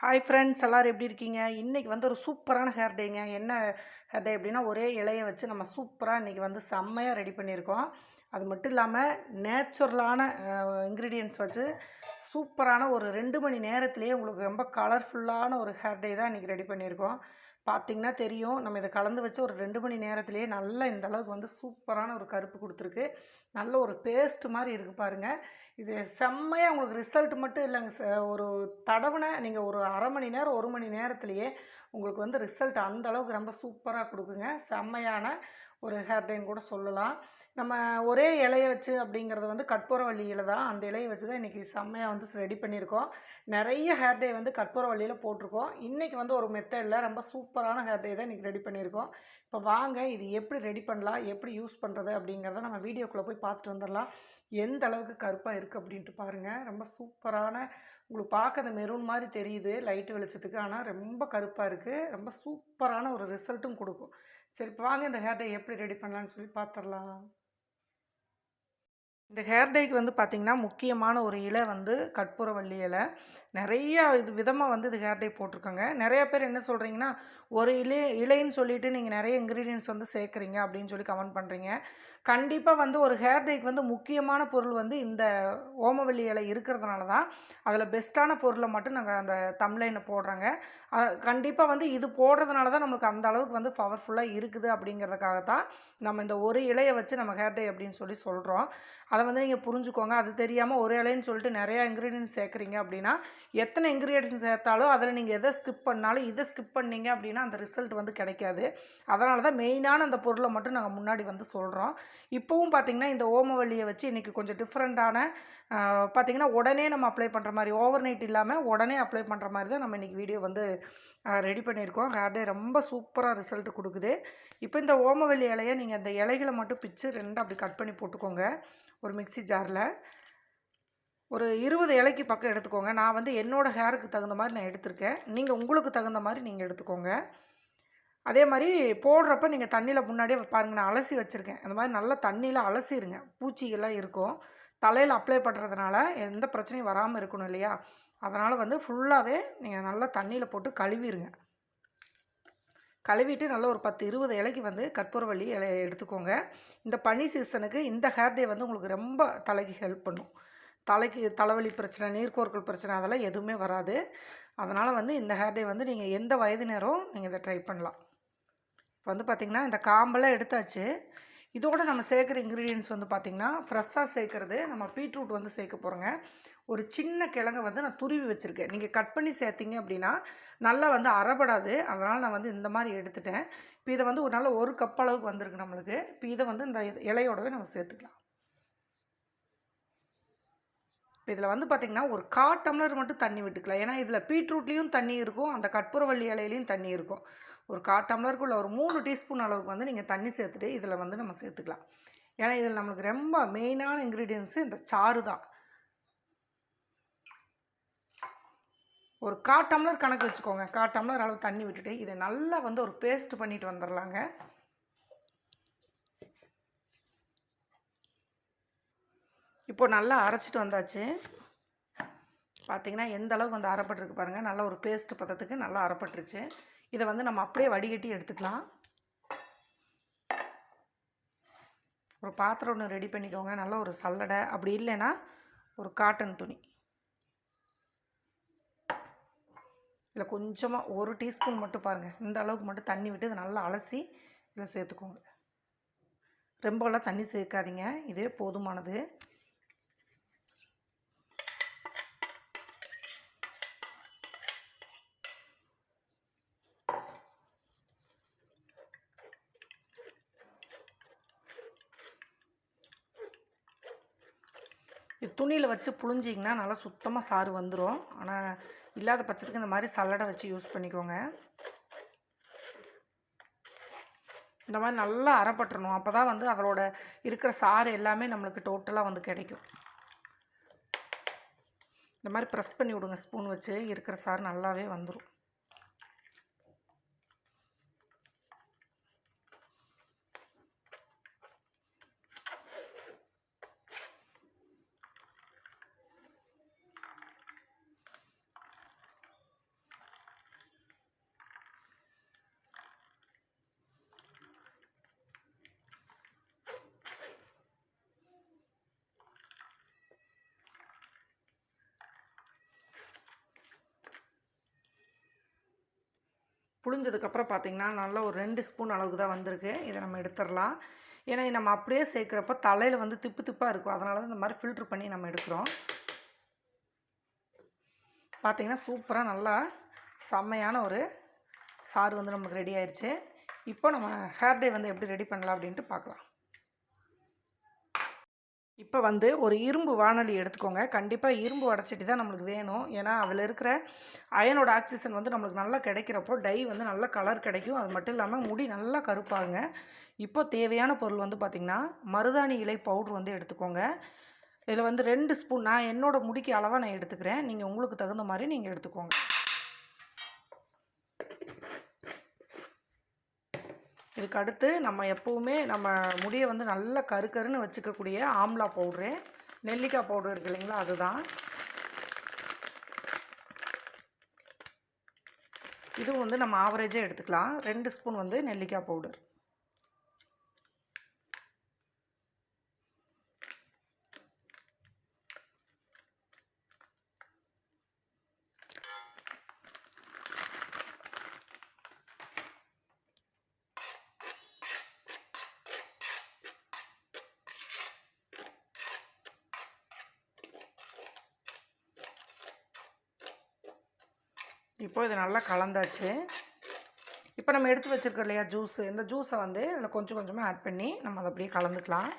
Hi friends எல்லோரும் எப்படி இருக்கீங்க? இன்றைக்கி வந்து ஒரு சூப்பரான ஹேர் டேங்க என்ன ஹேர் டே அப்படின்னா ஒரே இலையை வச்சு நம்ம சூப்பராக இன்றைக்கி வந்து செம்மையாக ரெடி பண்ணியிருக்கோம். அது மட்டும் இல்லாமல் நேச்சுரலான இன்க்ரீடியன்ஸ் வச்சு சூப்பரான ஒரு ரெண்டு மணி நேரத்துலேயே உங்களுக்கு ரொம்ப கலர்ஃபுல்லான ஒரு ஹேர் டே தான் இன்றைக்கி ரெடி பண்ணியிருக்கோம். பார்த்திங்கன்னா தெரியும். நம்ம இதை கலந்து வச்சு ஒரு ரெண்டு மணி நேரத்துலேயே நல்லா இந்த அளவுக்கு வந்து சூப்பரான ஒரு கருப்பு கொடுத்துருக்கு. நல்ல ஒரு பேஸ்ட் மாதிரி இருக்குது பாருங்கள் இது செம்மையாக உங்களுக்கு ரிசல்ட் மட்டும் இல்லைங்க ச ஒரு தடவுன நீங்கள் ஒரு அரை மணி நேரம் ஒரு மணி நேரத்துலேயே உங்களுக்கு வந்து ரிசல்ட் அந்த அளவுக்கு ரொம்ப சூப்பராக கொடுக்குங்க. செம்மையான ஒரு ஹேர் டைன் கூட சொல்லலாம். நம்ம ஒரே இலையை வச்சு அப்படிங்கிறது வந்து கற்பூர இலை தான். அந்த இலையை வச்சு தான் இன்றைக்கி செம்மையாக வந்து ரெடி பண்ணியிருக்கோம். நிறைய ஹேர் டே வந்து கற்பூரவள்ளியில் போட்டிருக்கோம். இன்றைக்கி வந்து ஒரு மெத்தடில் ரொம்ப சூப்பரான ஹேர் டே தான் இன்றைக்கி ரெடி பண்ணியிருக்கோம். இப்போ வாங்க இது எப்படி ரெடி பண்ணலாம்? எப்படி யூஸ் பண்ணுறது அப்படிங்கிறத நம்ம வீடியோக்குள்ளே போய் பார்த்துட்டு வந்துடலாம். எந்த அளவுக்கு கருப்பாக இருக்குது அப்படின்ட்டு பாருங்கள் ரொம்ப சூப்பரான உங்களுக்கு பார்க்க அந்த மெரூன் மாதிரி தெரியுது லைட்டு வெளிச்சத்துக்கு. ஆனால் ரொம்ப கருப்பாக இருக்குது ரொம்ப சூப்பரான ஒரு ரிசல்ட்டும் கொடுக்கும். சரி இப்போ வாங்க இந்த ஹேர் டே எப்படி ரெடி பண்ணலான்னு சொல்லி பார்த்துடலாம். இந்த ஹேர் டைக்கு வந்து பார்த்திங்கன்னா முக்கியமான ஒரு இலை வந்து கற்பூரவள்ளி இலை. நிறையா இது விதமாக வந்து இது ஹேர் டே போட்டிருக்காங்க. நிறைய பேர் என்ன சொல்கிறீங்கன்னா ஒரு இலை இலைன்னு சொல்லிட்டு நீங்கள் நிறைய இன்க்ரீடியன்ஸ் வந்து சேர்க்குறீங்க அப்படின்னு சொல்லி கமெண்ட் பண்ணுறீங்க கண்டிப்பாக வந்து ஒரு ஹேர் டேக்கு வந்து முக்கியமான பொருள் வந்து இந்த ஓமவெள்ளி இலை இருக்கிறதுனால தான் அதில் பெஸ்ட்டான பொருளை மட்டும் நாங்கள் அந்த தம்லைனை போடுறோங்க. கண்டிப்பாக வந்து இது போடுறதுனால தான் நம்மளுக்கு அந்த அளவுக்கு வந்து பவர்ஃபுல்லாக இருக்குது அப்படிங்கிறதுக்காக தான் நம்ம இந்த ஒரு இலையை வச்சு நம்ம ஹேர் டே அப்படின்னு சொல்லி சொல்கிறோம் அதை வந்து நீங்கள் புரிஞ்சுக்கோங்க. அது தெரியாமல் ஒரு இலைன்னு சொல்லிட்டு நிறையா இன்க்ரீடியன்ஸ் சேர்க்குறீங்க அப்படின்னா எத்தனை இன்க்ரீடியன்ஸ் சேர்த்தாலும் அதில் நீங்கள் எதை ஸ்கிப் பண்ணாலும் இதை ஸ்கிப் பண்ணீங்க அப்படின்னா அந்த ரிசல்ட் வந்து கிடைக்காது. அதனால தான் மெயினான அந்த பொருளை மட்டும் நாங்கள் முன்னாடி வந்து சொல்கிறோம் இப்போவும் பார்த்திங்கன்னா இந்த ஓமவல்லியை வச்சு இன்றைக்கி கொஞ்சம் டிஃப்ரெண்ட்டான பார்த்திங்கன்னா உடனே நம்ம அப்ளை பண்ணுற மாதிரி ஓவர் நைட் இல்லாமல் உடனே அப்ளை பண்ணுற மாதிரி தான் நம்ம இன்றைக்கி வீடியோ வந்து ரெடி பண்ணியிருக்கோம். ஹேர் டே ரொம்ப சூப்பராக ரிசல்ட் கொடுக்குது. இப்போ இந்த ஓமவல்லி இலையை நீங்கள் அந்த இலைகளை மட்டும் பிச்சு ரெண்டு அப்படி கட் பண்ணி போட்டுக்கோங்க. ஒரு மிக்சி ஜாரில் ஒரு இருபது இலைக்கு பக்கம் எடுத்துக்கோங்க. நான் வந்து என்னோடய ஹேருக்கு தகுந்த மாதிரி நான் எடுத்திருக்கேன். நீங்கள் உங்களுக்கு தகுந்த மாதிரி நீங்கள் எடுத்துக்கோங்க. அதே மாதிரி போடுறப்ப நீங்கள் தண்ணியில் முன்னாடியே பாருங்கள் நான் அலசி வச்சுருக்கேன். அந்த மாதிரி நல்லா தண்ணியில் அலசிடுங்க பூச்சிகள்லாம் இருக்கும். தலையில் அப்ளை பண்ணுறதுனால எந்த பிரச்சனையும் வராமல் இருக்கணும் இல்லையா? அதனால் வந்து ஃபுல்லாகவே நீங்கள் நல்லா தண்ணியில் போட்டு கழுவிடுங்க கழுவிட்டு நல்லா ஒரு பத்து இருபது இலைக்கு வந்து கற்பூரவள்ளி இலையை எடுத்துக்கோங்க. இந்த பனி சீசனுக்கு இந்த ஹேர் டே வந்து உங்களுக்கு ரொம்ப தலைக்கு ஹெல்ப் பண்ணும். தலைக்கு தலைவலி பிரச்சனை நீர்க்கோர்கள் பிரச்சனை அதெல்லாம் எதுவுமே வராது. அதனால் வந்து இந்த ஹேர் டே வந்து நீங்கள் எந்த வயதினரும் நீங்கள் இதை ட்ரை பண்ணலாம். இப்போ வந்து பார்த்திங்கன்னா இந்த காம்பெல்லாம் எடுத்தாச்சு. இதோடு நம்ம சேர்க்குற இன்க்ரீடியன்ஸ் வந்து பார்த்திங்கன்னா ஃப்ரெஷ்ஷாக சேர்க்குறது நம்ம பீட்ரூட் வந்து சேர்க்க போகிறோங்க ஒரு சின்ன கிழங்கு வந்து நான் துருவி வச்சுருக்கேன். நீங்கள் கட் பண்ணி சேர்த்திங்க அப்படின்னா நல்லா வந்து அறப்படாது. அதனால் நான் வந்து இந்த மாதிரி எடுத்துட்டேன். இப்போ இதை வந்து ஒரு நாள் ஒரு கப் அளவுக்கு வந்திருக்கு நம்மளுக்கு. இப்போ இதை வந்து இந்த இலையோடவே நம்ம சேர்த்துக்கலாம். இப்போ இதில் வந்து பார்த்திங்கன்னா ஒரு கா டம்ளர் மட்டும் தண்ணி விட்டுக்கலாம். ஏன்னா இதில் பீட்ரூட்லேயும் தண்ணி இருக்கும் அந்த கற்பூரவள்ளி இலையிலையும் தண்ணி இருக்கும். ஒரு கா டம்ளருக்குள்ள ஒரு மூணு டீஸ்பூன் அளவுக்கு வந்து நீங்கள் தண்ணி சேர்த்துட்டு இதில் வந்து நம்ம சேர்த்துக்கலாம். ஏன்னா இதில் நம்மளுக்கு ரொம்ப மெயினான இன்க்ரீடியன்ஸு இந்த சாறு தான். ஒரு கா டம்ளர் கணக்கு வச்சுக்கோங்க. கா டம்ளர் அளவு தண்ணி விட்டுட்டு இதை நல்லா வந்து ஒரு பேஸ்ட் பண்ணிட்டு வந்துடலாங்க. இப்போ நல்லா அரைச்சிட்டு வந்தாச்சு. பார்த்திங்கன்னா எந்த அளவுக்கு வந்து அரைப்பட்டுருக்கு பாருங்கள் நல்லா ஒரு பேஸ்ட் பதத்துக்கு நல்லா அரைப்பட்டுருச்சு. இதை வந்து நம்ம அப்படியே வடிகட்டி எடுத்துக்கலாம். ஒரு பாத்திரம் ஒன்று ரெடி பண்ணிக்கோங்க. நல்லா ஒரு சல்லடை. அப்படி இல்லைன்னா ஒரு காட்டன் துணி. இதில் கொஞ்சமாக ஒரு டீஸ்பூன் மட்டும் பாருங்கள் இந்த அளவுக்கு மட்டும் தண்ணி விட்டு இதை நல்லா அலசி இதில் சேர்த்துக்கோங்க. ரொம்பலாம் தண்ணி சேர்க்காதீங்க. இதே போதுமானது. இது துணியில் வச்சு புழிஞ்சிங்கன்னா நல்லா சுத்தமாக சாறு வந்துடும் ஆனால் இல்லாத பட்சத்துக்கு இந்த மாதிரி சல்லடை வச்சு யூஸ் பண்ணிக்கோங்க. இந்த மாதிரி நல்லா அரைப்பட்டுறணும். அப்போ தான் வந்து அதோட இருக்கிற சாறு எல்லாமே நம்மளுக்கு டோட்டலாக வந்து கிடைக்கும். இந்த மாதிரி ப்ரெஸ் பண்ணி விடுங்க. ஸ்பூன் வச்சு இருக்கிற சாறு நல்லாவே வந்துடும் புழிஞ்சதுக்கப்புறம் பார்த்தீங்கன்னா நல்லா ஒரு ரெண்டு ஸ்பூன் அளவுக்கு தான் வந்திருக்கு. இதை நம்ம எடுத்துடலாம். ஏன்னா நம்ம அப்படியே சேர்க்குறப்ப தலையில் வந்து திப்பு திப்பாக இருக்கும். அதனால தான் இந்த மாதிரி ஃபில்ட்ரு பண்ணி நம்ம எடுக்கிறோம். பார்த்தீங்கன்னா சூப்பராக நல்லா செம்மையான ஒரு சாறு வந்து நமக்கு ரெடி ஆயிடுச்சு இப்போ நம்ம ஹேர் டே வந்து எப்படி ரெடி பண்ணலாம் அப்படின்ட்டு பார்க்கலாம். இப்போ வந்து ஒரு இரும்பு வானொலி எடுத்துக்கோங்க. கண்டிப்பாக இரும்பு உடச்சிட்டு தான் நம்மளுக்கு வேணும். ஏன்னா அதில் இருக்கிற அயனோட ஆக்சிஜன் வந்து நம்மளுக்கு நல்லா கிடைக்கிறப்போ டை வந்து நல்ல கலர் கிடைக்கும். அது மட்டும் இல்லாமல் முடி நல்லா கருப்பாங்க இப்போ தேவையான பொருள் வந்து பார்த்திங்கன்னா மருதாணி இலை பவுட்ரு வந்து எடுத்துக்கோங்க. இதில் வந்து ரெண்டு ஸ்பூன் நான் என்னோடய முடிக்கு அளவாக நான் எடுத்துக்கிறேன். நீங்கள் உங்களுக்கு தகுந்த மாதிரி நீங்கள் எடுத்துக்கோங்க. இதுக்கு அடுத்து நம்ம எப்போவுமே நம்ம முடியை வந்து நல்லா கருக்கருன்னு வச்சுக்கக்கூடிய ஆம்லா பவுட்ரு. நெல்லிக்காய் பவுடர் இருக்கு இல்லைங்களா அதுதான். இதுவும் வந்து நம்ம ஆவரேஜே எடுத்துக்கலாம். ரெண்டு ஸ்பூன் வந்து நெல்லிக்காய் பவுடர். இப்போ இது நல்லா கலந்தாச்சு. இப்போ நம்ம எடுத்து வச்சுருக்கோம் இல்லையா ஜூஸு இந்த ஜூஸை வந்து இதில் கொஞ்சம் கொஞ்சமாக ஆட் பண்ணி நம்ம அதை அப்படியே கலந்துக்கலாம்.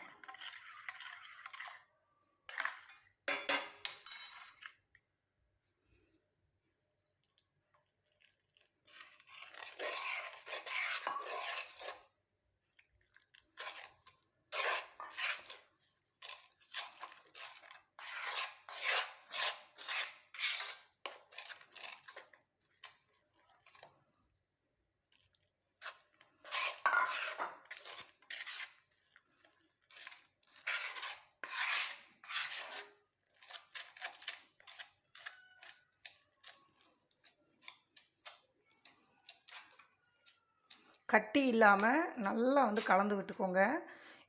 கட்டி இல்லாமல் நல்லா வந்து கலந்து விட்டுக்கோங்க.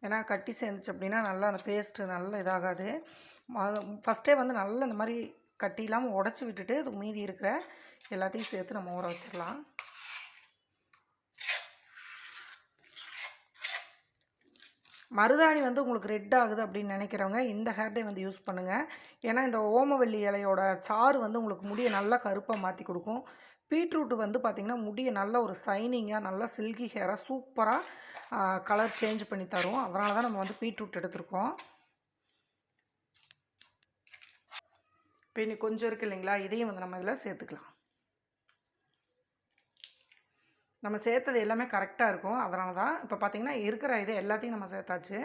ஏன்னா கட்டி சேர்ந்துச்சு அப்படின்னா நல்லா அந்த பேஸ்ட்டு நல்லா இதாகாது. ஃபஸ்ட்டே வந்து நல்லா இந்த மாதிரி கட்டி இல்லாமல் உடச்சி விட்டுட்டு அது மீதி இருக்கிற எல்லாத்தையும் சேர்த்து நம்ம ஊற வச்சிடலாம். மருதாணி வந்து உங்களுக்கு ரெட் ஆகுது அப்படின்னு நினைக்கிறவங்க இந்த ஹேர் டே வந்து யூஸ் பண்ணுங்கள் ஏன்னா இந்த ஓமவல்லி இலையோட சாறு வந்து உங்களுக்கு முடியை நல்லா கருப்பாக மாற்றி கொடுக்கும். பீட்ரூட் வந்து பார்த்திங்கன்னா முடியை நல்ல ஒரு சைனிங்காக நல்லா சில்கி ஹேராக சூப்பராக கலர் சேஞ்ச் பண்ணி தரும் அதனால தான் நம்ம வந்து பீட்ரூட் எடுத்திருக்கோம். இப்போ இனி கொஞ்சம் இருக்குது இல்லைங்களா? இதையும் வந்து நம்ம இதில் சேர்த்துக்கலாம். நம்ம சேர்த்தது எல்லாமே கரெக்டாக இருக்கும். அதனால தான் இப்போ பார்த்திங்கன்னா இருக்கிற இது எல்லாத்தையும் நம்ம சேர்த்தாச்சு.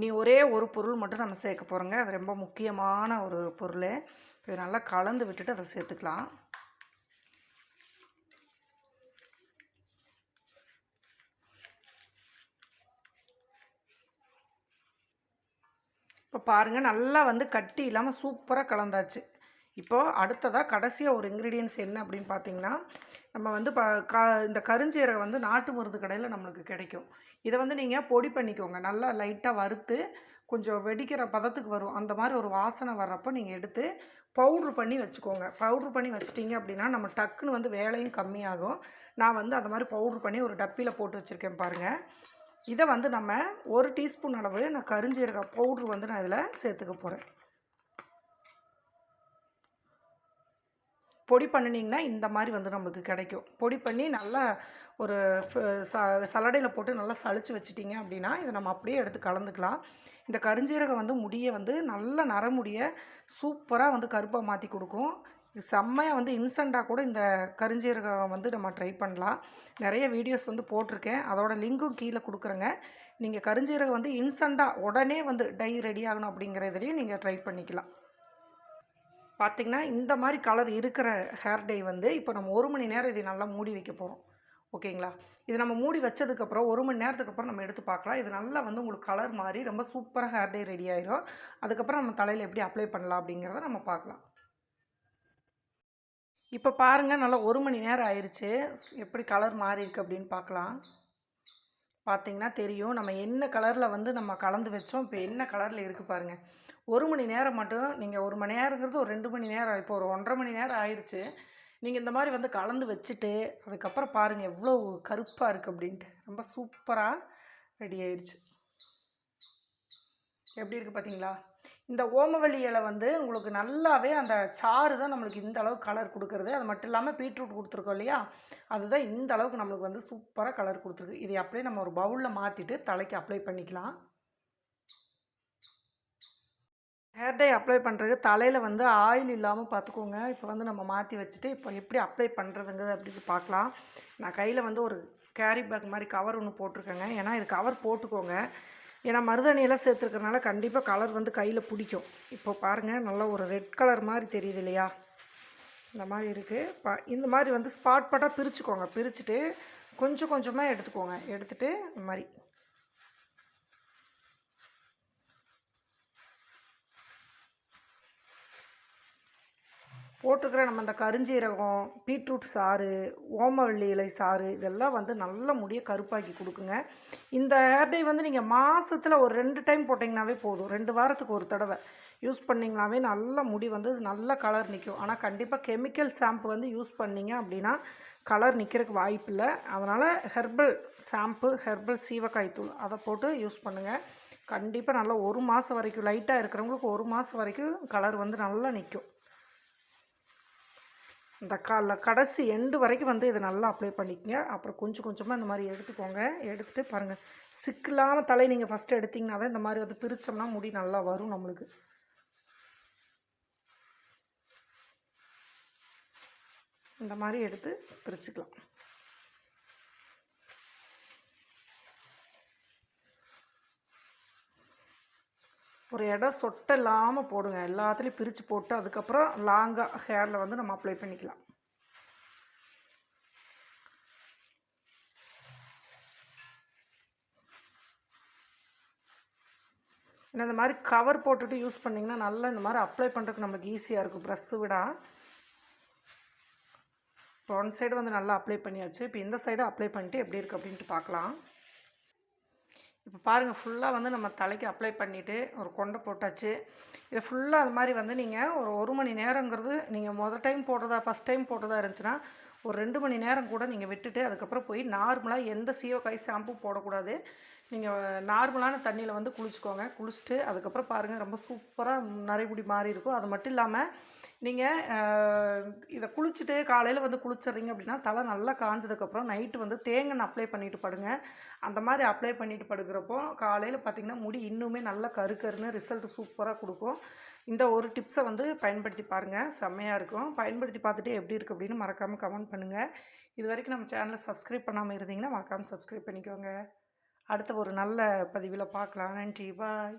நீ ஒரே ஒரு பொருள் மட்டும் நம்ம சேர்க்க போகிறோங்க அது ரொம்ப முக்கியமான ஒரு பொருள். இதை நல்லா கலந்து விட்டுட்டு அதை சேர்த்துக்கலாம். இப்போ பாருங்கள் நல்லா வந்து கட்டி இல்லாமல் சூப்பராக கலந்தாச்சு. இப்போது அடுத்ததாக கடைசியாக ஒரு இன்க்ரீடியன்ஸ் என்ன அப்படின்னு பார்த்தீங்கன்னா நம்ம வந்து ப க இந்த கருஞ்சீரகம் வந்து நாட்டு மருந்து கடையில் நம்மளுக்கு கிடைக்கும். இதை வந்து நீங்கள் பொடி பண்ணிக்கோங்க. நல்லா லைட்டாக வறுத்து கொஞ்சம் வெடிக்கிற பதத்துக்கு வரும். அந்த மாதிரி ஒரு வாசனை வர்றப்போ நீங்கள் எடுத்து பவுட்ரு பண்ணி வச்சுக்கோங்க. பவுட்ரு பண்ணி வச்சிட்டிங்க அப்படின்னா நம்ம டக்குன்னு வந்து வேலையும் கம்மியாகும். நான் வந்து அந்த மாதிரி பவுட்ரு பண்ணி ஒரு டப்பியில் போட்டு வச்சுருக்கேன் பாருங்கள் இதை வந்து நம்ம ஒரு டீஸ்பூன் அளவு நான் கருஞ்சீரக பவுட்ரு வந்து நான் இதில் சேர்த்துக்க போகிறேன் பொடி பண்ணினீங்கன்னா இந்த மாதிரி வந்து நம்மளுக்கு கிடைக்கும். பொடி பண்ணி நல்லா ஒரு ச சலடையில் போட்டு நல்லா சளிச்சு வச்சிட்டிங்க அப்படின்னா இதை நம்ம அப்படியே எடுத்து கலந்துக்கலாம். இந்த கருஞ்சீரகம் வந்து முடியை வந்து நல்ல நரமுடிய சூப்பராக வந்து கருப்பாக மாற்றி கொடுக்கும். இது செம்மையாக வந்து இன்ஸ்டண்ட்டாக கூட இந்த கருஞ்சீரகம் வந்து நம்ம ட்ரை பண்ணலாம். நிறைய வீடியோஸ் வந்து போட்டிருக்கேன். அதோட லிங்க்கும் கீழே கொடுக்குறேங்க. நீங்கள் கருஞ்சீரகம் வந்து இன்ஸ்டண்ட்டாக உடனே வந்து டை ரெடி ஆகணும் அப்படிங்கிற இதுலேயும் நீங்கள் ட்ரை பண்ணிக்கலாம். பார்த்திங்கன்னா இந்த மாதிரி கலர் இருக்கிற ஹேர் டை வந்து இப்போ நம்ம ஒரு மணி நேரம் இதை நல்லா மூடி வைக்க போகிறோம் ஓகேங்களா? இது நம்ம மூடி வச்சதுக்கப்புறம் ஒரு மணி நேரத்துக்கு அப்புறம் நம்ம எடுத்து பார்க்கலாம். இது நல்லா வந்து உங்களுக்கு கலர் மாறி ரொம்ப சூப்பராக ஹேர் டை ரெடி ஆயிரும். அதுக்கப்புறம் நம்ம தலையில் எப்படி அப்ளை பண்ணலாம் அப்படிங்கிறத நம்ம பார்க்கலாம். இப்போ பாருங்கள் நல்லா ஒரு மணி நேரம் ஆயிடுச்சு எப்படி கலர் மாறி இருக்குது அப்படின்னு பார்க்கலாம். பார்த்தீங்கன்னா தெரியும். நம்ம என்ன கலரில் வந்து நம்ம கலந்து வச்சோம் இப்போ என்ன கலரில் இருக்குது பாருங்கள் ஒரு மணி நேரம் மட்டும் நீங்கள் ஒரு மணி நேரங்கிறது ஒரு ரெண்டு மணி நேரம். இப்போ ஒரு ஒன்றரை மணி நேரம் ஆயிடுச்சு நீங்கள் இந்த மாதிரி வந்து கலந்து வச்சுட்டு அதுக்கப்புறம் பாருங்கள் எவ்வளோ கருப்பாக இருக்குது அப்படின்ட்டு. ரொம்ப சூப்பராக ரெடி ஆயிடுச்சு எப்படி இருக்குது பார்த்தீங்களா? இந்த ஓமவல்லி இலை வந்து உங்களுக்கு நல்லாவே அந்த சாறு தான் நம்மளுக்கு இந்த அளவுக்கு கலர் கொடுக்குறது. அது மட்டும் இல்லாமல் பீட்ரூட் கொடுத்துருக்கோம் இல்லையா? அதுதான் இந்த அளவுக்கு நம்மளுக்கு வந்து சூப்பராக கலர் கொடுத்துருக்கு. இதை அப்படியே நம்ம ஒரு பவுலில் மாற்றிட்டு தலைக்கு அப்ளை பண்ணிக்கலாம். ஹேர் டை அப்ளை பண்ணுறதுக்கு தலையில் வந்து ஆயில் இல்லாமல் பார்த்துக்கோங்க இப்போ வந்து நம்ம மாற்றி வச்சுட்டு இப்போ எப்படி அப்ளை பண்ணுறதுங்கிறது அப்படின்னு பார்க்கலாம் நான் கையில் வந்து ஒரு கேரி பேக் மாதிரி கவர் ஒன்று போட்டிருக்கேங்க. ஏன்னா இது கவர் போட்டுக்கோங்க. ஏன்னா மருதாணியெல்லாம் சேர்த்துருக்கறனால கண்டிப்பாக கலர் வந்து கையில் பிடிக்கும். இப்போ பாருங்கள் நல்லா ஒரு ரெட் கலர் மாதிரி தெரியுது இல்லையா? இந்த மாதிரி இருக்குது ப இந்த மாதிரி வந்து ஸ்பாட் பாட்டாக பிரிச்சுக்கோங்க. பிரிச்சுட்டு கொஞ்சம் கொஞ்சமாக எடுத்துக்கோங்க. எடுத்துகிட்டு இந்த மாதிரி. போட்டிருக்கிற நம்ம இந்த கருஞ்சீரகம் பீட்ரூட் சாறு ஓமவள்ளி இலை சாறு இதெல்லாம் வந்து நல்ல முடியை கருப்பாக்கி கொடுக்குங்க. இந்த ஹேர் டை வந்து நீங்கள் மாதத்தில் ஒரு ரெண்டு டைம் போட்டிங்கனாவே போதும். ரெண்டு வாரத்துக்கு ஒரு தடவை. யூஸ் பண்ணிங்கனாவே நல்ல முடி வந்து நல்ல கலர் நிற்கும் ஆனால் கண்டிப்பாக கெமிக்கல் ஷாம்பு வந்து யூஸ் பண்ணிங்க அப்படின்னா கலர் நிற்கிறதுக்கு வாய்ப்பு இல்லை. அதனால் ஹெர்பல் ஷாம்பு ஹெர்பல் சீவக்காய் தூள் அதை போட்டு யூஸ் பண்ணுங்கள் கண்டிப்பாக நல்லா ஒரு மாதம் வரைக்கும் லைட்டாக இருக்கிறவங்களுக்கு ஒரு மாதம் வரைக்கும் கலர் வந்து நல்லா நிற்கும் இந்த காலில் கடைசி எண்டு வரைக்கும் வந்து இதை நல்லா அப்ளை பண்ணிக்கங்க. அப்புறம் கொஞ்சம் கொஞ்சமாக இந்த மாதிரி எடுத்துக்கோங்க. எடுத்துகிட்டு பாருங்கள் சிக்கலான தலை நீங்கள் ஃபஸ்ட்டு எடுத்திங்கன்னா தான் இந்த மாதிரி வந்து பிரித்தோம்னா முடி நல்லா வரும் நம்மளுக்கு. இந்த மாதிரி எடுத்து பிரிச்சுக்கலாம். ஒரு இடம் சொட்டை இல்லாமல் போடுங்க. எல்லாத்துலேயும் பிரித்து போட்டு அதுக்கப்புறம் லாங்காக ஹேரில் வந்து நம்ம அப்ளை பண்ணிக்கலாம். ஏன்னா இந்த மாதிரி கவர் போட்டுட்டு யூஸ் பண்ணிங்கன்னா நல்லா இந்த மாதிரி அப்ளை பண்ணுறதுக்கு நம்மளுக்கு ஈஸியாக இருக்கும். ப்ரெஸ்ஸு விட. இப்போ ஒன் சைடு வந்து நல்லா அப்ளை பண்ணியாச்சு. இப்போ இந்த சைடு அப்ளை பண்ணிட்டு எப்படி இருக்குது அப்படின்ட்டு பார்க்கலாம். இப்போ பாருங்கள் ஃபுல்லாக வந்து நம்ம தலைக்கு அப்ளை பண்ணிவிட்டு ஒரு கொண்டை போட்டாச்சு. இதை ஃபுல்லாக அது மாதிரி வந்து நீங்கள் ஒரு ஒரு மணி நேரங்கிறது நீங்கள் மொதல் டைம் போடுறதா ஃபஸ்ட் டைம் போடுறதா இருந்துச்சுன்னா ஒரு ரெண்டு மணி நேரம் கூட நீங்கள் விட்டுட்டு அதுக்கப்புறம் போய் நார்மலாக எந்த சீவக்காய் ஷாம்பு போடக்கூடாது. நீங்கள் நார்மலான தண்ணியில் வந்து குளிச்சுக்கோங்க. குளிச்சுட்டு அதுக்கப்புறம் பாருங்கள் ரொம்ப சூப்பராக நரைமுடி மாறி இருக்கும். அது மட்டும் இல்லாமல் நீங்கள் இதை குளிச்சுட்டு காலையில் வந்து குளிச்சிடுறீங்க அப்படின்னா தலை நல்லா காஞ்சதுக்கப்புறம் நைட்டு வந்து தேங்காய் அப்ளை பண்ணிட்டு படுங்க. அந்த மாதிரி அப்ளை பண்ணிட்டு படுக்கிறப்போ காலையில் பார்த்திங்கன்னா முடி இன்னுமே நல்லா கரு கருன்னு ரிசல்ட் சூப்பராக கொடுக்கும். இந்த ஒரு டிப்ஸை வந்து பயன்படுத்தி பாருங்கள் செம்மையாக இருக்கும். பயன்படுத்தி பார்த்துட்டு எப்படி இருக்குது அப்படின்னு மறக்காமல் கமெண்ட் பண்ணுங்கள் இது வரைக்கும் நம்ம சேனலை சப்ஸ்கிரைப் பண்ணாமல் இருந்தீங்கன்னா மறக்காமல் சப்ஸ்கிரைப் பண்ணிக்கோங்க. அடுத்த ஒரு நல்ல பதிவில் பார்க்கலாம் நன்றி. பாய்